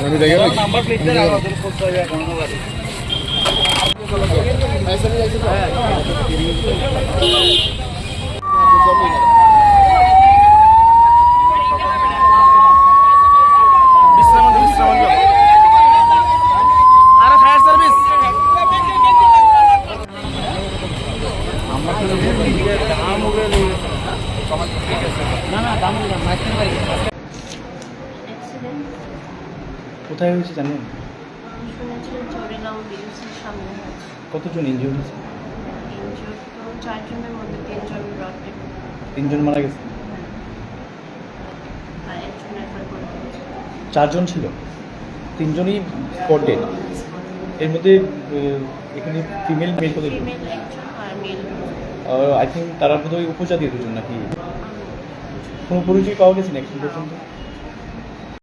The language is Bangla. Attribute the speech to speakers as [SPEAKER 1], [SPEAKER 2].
[SPEAKER 1] আমি দেখে রাখি।
[SPEAKER 2] নাম্বার প্লেটটা
[SPEAKER 3] কোথায় হয়েছে জানেন?
[SPEAKER 4] শুনেছি জোরেগাঁও বিএসির সামনে হয়েছে।
[SPEAKER 3] কতজন ইনজিওর হয়েছে?
[SPEAKER 4] তো চারজনের মধ্যে তিনজন
[SPEAKER 3] তিনজন মারা গেছে?
[SPEAKER 4] আর একজন রেফার করে দিয়েছে
[SPEAKER 3] চারজন ছিল? তিনজনই স্পট ডেড এর মধ্যে আহ, এখানে ফিমেল মেল কতজন?
[SPEAKER 4] ফিমেল একজন আর মেল
[SPEAKER 3] আই থিঙ্ক তারা বোধহয় উপজাতীয় দুজন নাকি? কোনো পরিচয় পাওয়া গেছে না এখন পর্যন্ত